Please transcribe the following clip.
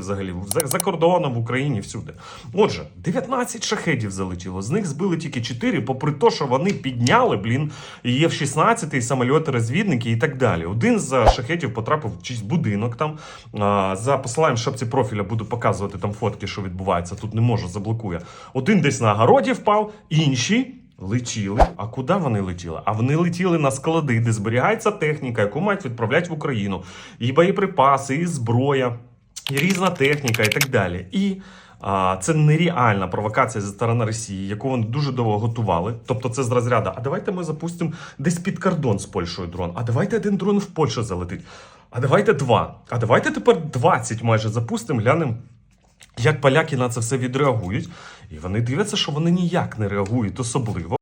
взагалі за, за кордоном в Україні всюди. Отже, 19 шахедів залетіло. З них збили тільки 4, попри те, що вони підняли, блін, є в 16 і самольоти розвідники і так далі. Один з шахедів потрапив в чийсь будинок там. А, За посиланням шапці профіля буду показувати там фотки, що відбувається. Тут не можу, заблокує. Один десь на городі впав, інші. Летіли. А куди вони летіли? А вони летіли на склади, де зберігається техніка, яку мають відправляти в Україну. І боєприпаси, і зброя, різна техніка, і так далі. І а, це нереальна провокація зі сторони Росії, яку вони дуже довго готували. Тобто, це з розряду. А давайте ми запустимо десь під кордон з Польщею дрон. А давайте один дрон в Польщу залетить. А давайте два. А давайте тепер 20 майже запустимо, глянемо. Як поляки на це все відреагують, і вони дивляться, що вони ніяк не реагують особливо.